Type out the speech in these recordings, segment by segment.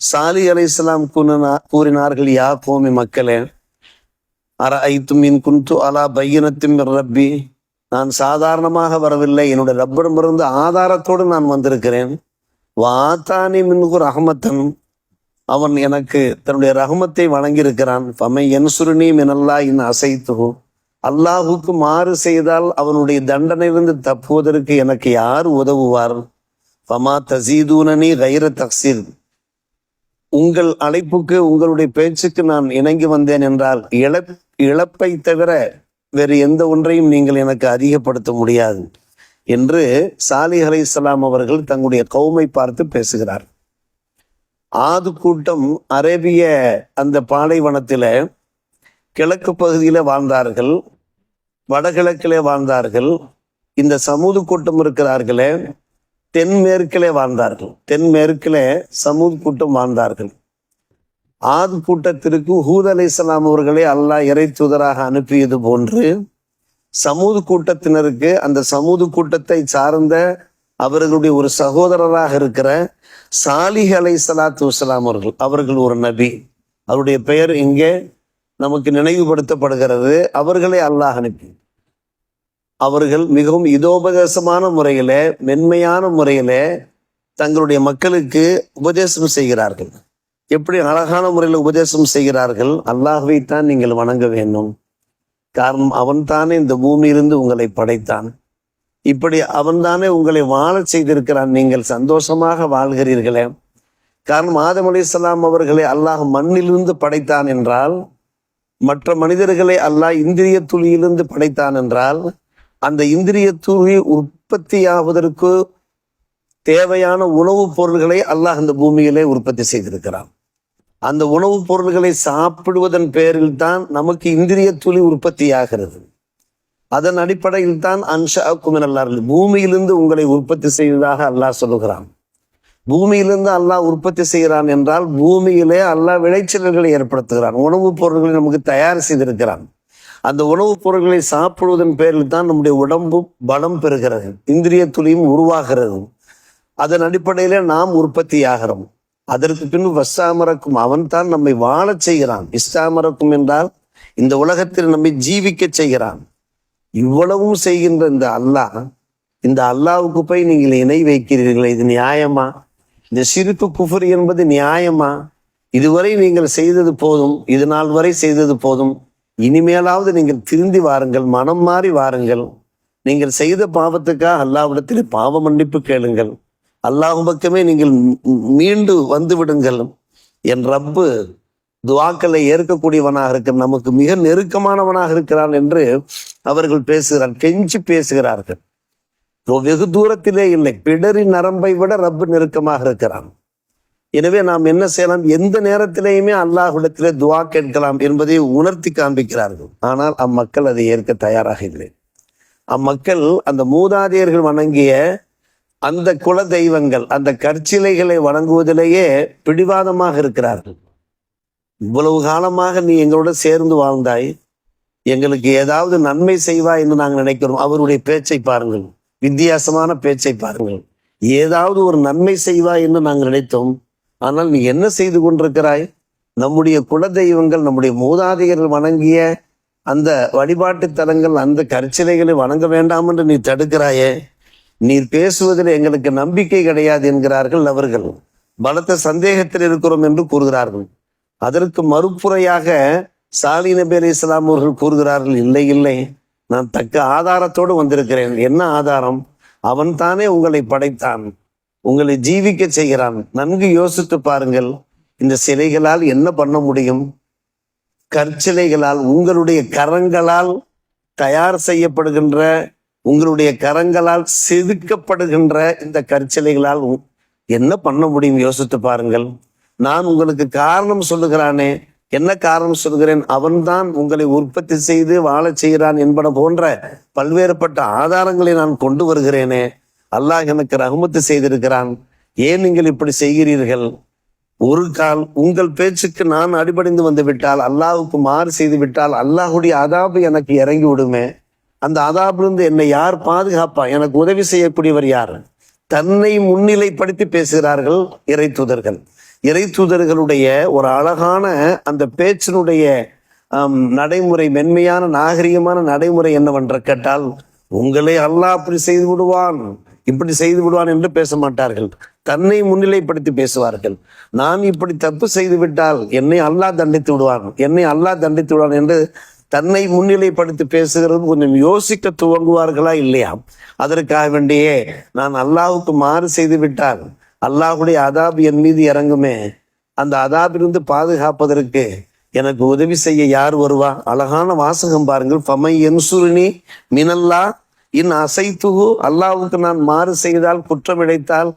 சாலி அலை இஸ்லாம் கூறினார்கள் யா கோமி மக்களே அர ஐத்துமின் குந்து அலா பையனத்தும் ரப்பி. நான் சாதாரணமாக வரவில்லை. என்னுடைய ரப்பிடமிருந்து ஆதாரத்தோடு நான் வந்திருக்கிறேன். வாத்தானி மின்கு ரஹமத்தன். அவன் எனக்கு தன்னுடைய ரஹமத்தை வழங்கியிருக்கிறான். பமை என் சுருணி மினல்லா இன் அசைத்து அல்லாஹுக்கு மாறு செய்தால் அவனுடைய தண்டனையிலிருந்து தப்புவதற்கு எனக்கு யார் உதவுவார்? ஃபமா தசீதூனனி கைர தக்சீர் உங்கள் அழைப்புக்கு உங்களுடைய பேச்சுக்கு நான் இணங்கி வந்தேன் என்றால் இழப் இழப்பை தவிர வேறு எந்த ஒன்றையும் நீங்கள் எனக்கு அதிகப்படுத்த முடியாது என்று சாலி அலைஹிஸ்ஸலாம் அவர்கள் தங்களுடைய கௌமை பார்த்து பேசுகிறார். ஆது கூட்டம் அரேபிய அந்த பாலைவனத்தில் கிழக்கு பகுதியில் வாழ்ந்தார்கள் வடகிழக்கிலே வாழ்ந்தார்கள் இந்த சமூது கூட்டம் இருக்கிறார்களே தென்மேற்கிலே வாழ்ந்தார்கள். தென்மேற்கிலே சமூக கூட்டம் வாழ்ந்தார்கள். ஆது கூட்டத்திற்கு ஹூத் அலி இஸ்லாம் அவர்களை அல்லாஹ் இறை தூதராக அனுப்பியது போன்று சமூக கூட்டத்தினருக்கு அந்த சமூக கூட்டத்தை சார்ந்த அவர்களுடைய ஒரு சகோதரராக இருக்கிற சாலிஹ் அலை சலாத்து வலாம் அவர்கள் அவர்கள் ஒரு நபி. அவருடைய பெயர் இங்கே நமக்கு நினைவுபடுத்தப்படுகிறது. அவர்களை அல்லாஹ் அனுப்பி அவர்கள் மிகவும் இதோபதேசமான முறையில மென்மையான முறையில தங்களுடைய மக்களுக்கு உபதேசம் செய்கிறார்கள். எப்படி அழகான முறையில் உபதேசம் செய்கிறார்கள்? அல்லாஹ்வை தான் நீங்கள் வணங்க வேண்டும். காரணம் அவன்தானே இந்த பூமியிலிருந்து உங்களை படைத்தான். இப்படி அவன்தானே உங்களை வாழச் செய்திருக்கிறான். நீங்கள் சந்தோஷமாக வாழ்கிறீர்களே. காரணம் ஆதம் அலிஸ்லாம் அவர்களை அல்லாஹ் மண்ணிலிருந்து படைத்தான் என்றால் மற்ற மனிதர்களை அல்லாஹ் இந்திரிய துளியிலிருந்து படைத்தான் என்றால் அந்த இந்திரிய துளி உற்பத்தியாவதற்கு தேவையான உணவுப் பொருள்களை அல்லாஹ் அந்த பூமியிலே உற்பத்தி செய்திருக்கிறான். அந்த உணவுப் பொருள்களை சாப்பிடுவதன் பேரில் தான் நமக்கு இந்திரிய துளி உற்பத்தி ஆகிறது அதன் அடிப்படையில் தான் அன்ஷா குமினல்லார்கள் பூமியிலிருந்து உங்களை உற்பத்தி செய்ததாக அல்லாஹ் சொல்லுகிறான். பூமியிலிருந்து அல்லாஹ் உற்பத்தி செய்கிறான் என்றால் பூமியிலே அல்லாஹ் விளைச்சல்களை ஏற்படுத்துகிறான். உணவுப் பொருட்களை நமக்கு தயார் செய்திருக்கிறான். அந்த உணவுப் பொருட்களை சாப்பிடுவதன் பேரில் தான் நம்முடைய உடம்பு பலம் பெறுகிறது. இந்திரிய துளியும் உருவாகிறது. அதன் அடிப்படையில நாம் உற்பத்தி ஆகிறோம் அதற்கு பின் வசாமரக்கும் அவன் தான் நம்மை வாழச் செய்கிறான். இஸ்தாமரக்கும் என்றால் இந்த உலகத்தில் நம்மை ஜீவிக்க செய்கிறான். இவ்வளவும் செய்கின்ற இந்த அல்லாஹ் இந்த அல்லாவுக்கு போய் நீங்கள் இணை வைக்கிறீர்களே இது நியாயமா? இந்த சிரிப்பு குஃபர் என்பது நியாயமா? இதுவரை நீங்கள் செய்தது போதும் இது நாள் வரை செய்தது போதும் இனிமேலாவது நீங்கள் திருந்தி வாருங்கள் மனம் மாறி வாருங்கள். நீங்கள் செய்த பாவத்துக்காக அல்லாவிடத்தில் பாவ மன்னிப்பு கேளுங்கள். அல்லாஹ் பக்கமே நீங்கள் மீண்டு வந்து விடுங்கள். என் ரப்பு துவாக்களை ஏற்கக்கூடியவனாக இருக்க நமக்கு மிக நெருக்கமானவனாக இருக்கிறான் என்று அவர்கள் பேசுகிறார் கெஞ்சி பேசுகிறார்கள். வெகு தூரத்திலே இல்லை பிடரி நரம்பை விட ரப்பு நெருக்கமாக இருக்கிறான். எனவே நாம் என்ன செய்யலாம்? எந்த நேரத்திலேயுமே அல்லாஹ்விடத்திலே துவா கேட்கலாம் என்பதை உணர்த்தி காண்பிக்கிறார்கள். ஆனால் அம்மக்கள் அதை ஏற்க தயாராக இல்லை. அம்மக்கள் அந்த மூதாதையர்கள் வணங்கிய அந்த குல தெய்வங்கள் அந்த கற்சிலைகளை வணங்குவதிலேயே பிடிவாதமாக இருக்கிறார்கள். இவ்வளவு காலமாக நீ எங்களோட சேர்ந்து வாழ்ந்தாய். எங்களுக்கு ஏதாவது நன்மை செய்வாய் என்று நாங்கள் நினைக்கிறோம். அவருடைய பேச்சை பாருங்கள். வித்தியாசமான பேச்சை பாருங்கள். ஏதாவது ஒரு நன்மை செய்வாய் என்று நாங்கள் நினைத்தோம். ஆனால் நீ என்ன செய்து கொண்டிருக்கிறாய்? நம்முடைய குலதெய்வங்கள் நம்முடைய மூதாதையர்கள் வணங்கிய அந்த வழிபாட்டு தலங்கள் அந்த கற்சிலைகளை வணங்க வேண்டாம் என்று நீ தடுக்கிறாயே. நீர் பேசுவதில் எங்களுக்கு நம்பிக்கை கிடையாது என்கிறார்கள் அவர்கள். பலத்த சந்தேகத்தில் இருக்கிறோம் என்று கூறுகிறார்கள். அதற்கு மறுப்புறையாக சாலி நபி அலி இஸ்லாம் அவர்கள் கூறுகிறார்கள் இல்லை இல்லை நான் தக்க ஆதாரத்தோடு வந்திருக்கிறேன். என்ன ஆதாரம்? அவன் தானே உங்களை படைத்தான். உங்களை ஜீவிக்க செய்கிறான். நன்கு யோசித்து பாருங்கள் இந்த சிலைகளால் என்ன பண்ண முடியும்? கற்சிலைகளால் உங்களுடைய கரங்களால் தயார் செய்யப்படுகின்ற உங்களுடைய கரங்களால் செதுக்கப்படுகின்ற இந்த கற்சிலைகளால் உ- என்ன பண்ண முடியும்? யோசித்து பாருங்கள். நான் உங்களுக்கு காரணம் சொல்லுகிறானே என்ன காரணம் சொல்கிறேன் அவன்தான் உங்களை உற்பத்தி செய்து வாழச் செய்கிறான் என்பன போன்ற பல்வேறுபட்ட ஆதாரங்களை நான் கொண்டு வருகிறேனே. அல்லாஹ் எனக்கு ரகுமத்து செய்திருக்கிறான். ஏன் நீங்கள் இப்படி செய்கிறீர்கள்? ஒரு கால் உங்கள் பேச்சுக்கு நான் அடிபடிந்து வந்து விட்டால் அல்லாஹுக்கு மாறு செய்து விட்டால் அல்லாஹுடைய அதாபு எனக்கு இறங்கி விடுமே. அந்த அதாபிலிருந்து என்னை யார் பாதுகாப்பா? எனக்கு உதவி செய்யக்கூடியவர் யார்? தன்னை முன்னிலைப்படுத்தி பேசுகிறார்கள் இறை தூதர்கள். இறை தூதர்களுடைய ஒரு அழகான அந்த பேச்சினுடைய நடைமுறை மென்மையான நாகரிகமான நடைமுறை என்னவென்று கேட்டால் உங்களை அல்லாஹ் அப்படி செய்து விடுவான். இப்படி செய்து விடுவான் என்று பேச மாட்டார்கள். தன்னை முன்னிலைப்படுத்தி பேசுவார்கள். நான் இப்படி தப்பு செய்து விட்டால் என்னை அல்லாஹ் தண்டித்து விடுவான். என்னை அல்லாஹ் தண்டித்து விடுவான் என்று தன்னை முன்னிலைப்படுத்தி பேசுகிறது கொஞ்சம் யோசிக்க துவங்குவார்களா இல்லையா? அதற்காக வேண்டியே நான் அல்லாஹுக்கு மாறு செய்து விட்டால் அல்லாஹ்வுடைய அதாபு என் மீது இறங்குமே. அந்த அதாபிலிருந்து பாதுகாப்பதற்கு எனக்கு உதவி செய்ய யார் வருவா? அழகான வாசகம் பாருங்கள். ஃபமை என்சுருனி மினல்லா இன் அசைத்துகு அல்லாவுக்கு நான் மாறு செய்தால் குற்றம் இழைத்தால்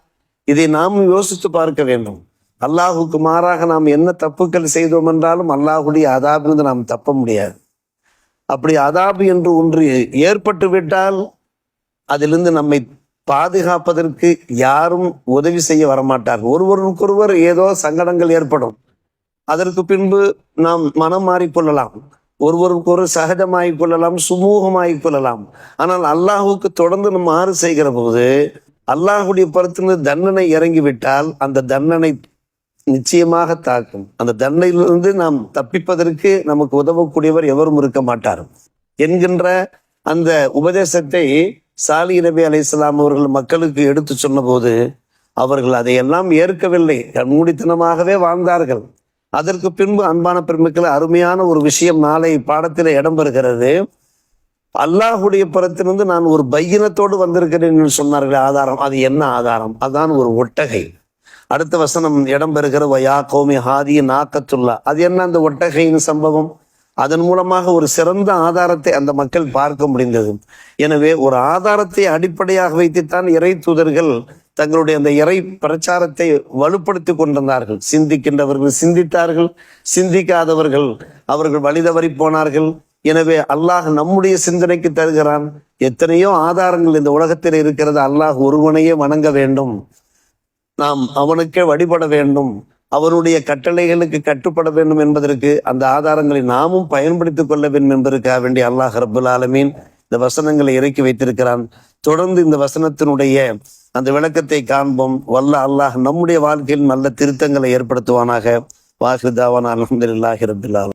இதை நாம் யோசித்து பார்க்க வேண்டும். அல்லாஹுக்கு மாறாக நாம் என்ன தப்புக்கள் செய்தோம் என்றாலும் அல்லாஹுடைய அதாபிலிருந்து நாம் தப்ப முடியாது. அப்படி அதாபு என்று ஒன்று ஏற்பட்டு விட்டால் அதிலிருந்து நம்மை பாதுகாப்பதற்கு யாரும் உதவி செய்ய வரமாட்டார்கள். ஒருவருக்கொருவர் ஏதோ சங்கடங்கள் ஏற்படும். அதற்கு பின்பு நாம் மனம் மாறிக்கொள்ளலாம். ஒருவருக்கொரு சகஜமாய் கொள்ளலாம் சுமூகமாய் கொள்ளலாம். ஆனால் அல்லாஹுக்கு தொடர்ந்து நம்ம மாறு செய்கிற போது அல்லாஹுடைய புறத்திலிருந்து தண்டனை இறங்கிவிட்டால் அந்த தண்டனை நிச்சயமாக தாக்கும். அந்த தண்டனையிலிருந்து நாம் தப்பிப்பதற்கு நமக்கு உதவக்கூடியவர் எவரும் இருக்க மாட்டார். என்கின்ற அந்த உபதேசத்தை சாலி நபி அலைஹிஸ்ஸலாம் அவர்கள் மக்களுக்கு எடுத்து சொன்னபோது அவர்கள் அதையெல்லாம் ஏற்கவில்லை. கண்மூடித்தனமாகவே வாழ்ந்தார்கள். அதற்கு பின்பு அன்பான பெருமக்கள் அருமையான ஒரு விஷயம் நாளை பாடத்தில் இடம்பெறுகிறது அல்லாஹுடைய புறத்திலிருந்து நான் ஒரு பையனத்தோடு வந்திருக்கிறேன் என்று சொன்னார்கள் ஆதாரம் அது என்ன ஆதாரம்? அதான் ஒரு ஒட்டகை. அடுத்த வசனம் இடம்பெறுகிற வயா கோமி ஹாதி நாக்கத்துல்லா. அது என்ன அந்த ஒட்டகையின் சம்பவம்? அதன் மூலமாக ஒரு சிறந்த ஆதாரத்தை அந்த மக்கள் பார்க்க முடிந்தது. எனவே ஒரு ஆதாரத்தை அடிப்படையாக வைத்துத்தான் இறை தூதர்கள் தங்களுடைய அந்த இறை பிரச்சாரத்தை வலுப்படுத்தி கொண்டிருந்தார்கள். சிந்திக்கின்றவர்கள் சிந்தித்தார்கள். சிந்திக்காதவர்கள் அவர்கள் வழிதவறி போனார்கள். எனவே அல்லாஹ் நம்முடைய சிந்தனைக்கு தருகிறான். எத்தனையோ ஆதாரங்கள் இந்த உலகத்தில் இருக்கிறது. அல்லாஹ் ஒருவனையே வணங்க வேண்டும். நாம் அவனுக்கே வழிபட வேண்டும். அவனுடைய கட்டளைகளுக்கு கட்டுப்பட வேண்டும் என்பதற்கு அந்த ஆதாரங்களை நாமும் பயன்படுத்திக் கொள்ள வேண்டும் என்பதற்காக வேண்டிய அல்லாஹ் ரபுல் ஆலமீன் இந்த வசனங்களை இறக்கி வைத்திருக்கிறான். தொடர்ந்து இந்த வசனத்தினுடைய அந்த விளக்கத்தை காண்போம். வல்ல அல்லாஹ் நம்முடைய வாழ்க்கையில் நல்ல திருத்தங்களை ஏற்படுத்துவானாக. வாஹிதாவான் அலமதுல்லாஹி ரபுல்லா